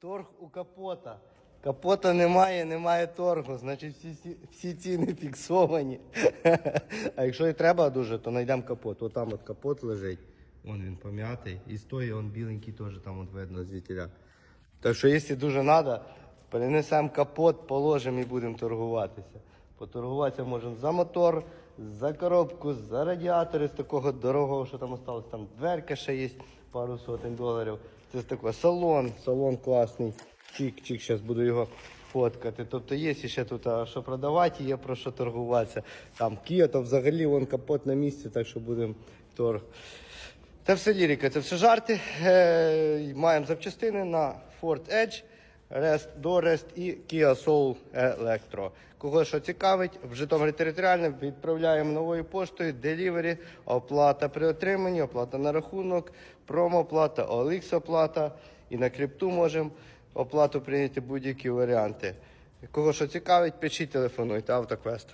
Торг у капота. Капота немає, немає торгу, значить всі, всі, ціни фіксовані. А якщо і треба дуже, то знайдемо капот. От там от капот лежить. Вон він пом'ятий. І стоїть он біленький теж там от видно звідтіля. Так що, якщо дуже треба, перенесемо капот, положимо і будемо торгуватися. Поторгуватися можемо за мотор, за коробку, за радіатори з такого дорогого, що там осталось. Там дверка ще є, пару сотень доларів. Це з салон, салон класний. Чик-чик, зараз буду його фоткати. Тобто є ще тут що продавати, є про що торгуватися. Там Kia, то взагалі вон капот на місці, так що будемо торг. Це все лірика, це все жарти. Е, маємо запчастини на Ford Edge, Rest, Dorest і Kia Soul Electro. Кого що цікавить, в Житомирі територіально відправляємо новою поштою, делівері, оплата при отриманні, оплата на рахунок, промоплата, OLX оплата і на крипту можемо оплату прийняти будь-які варіанти. Кого що цікавить, пишіть, телефонуйте, автоквест.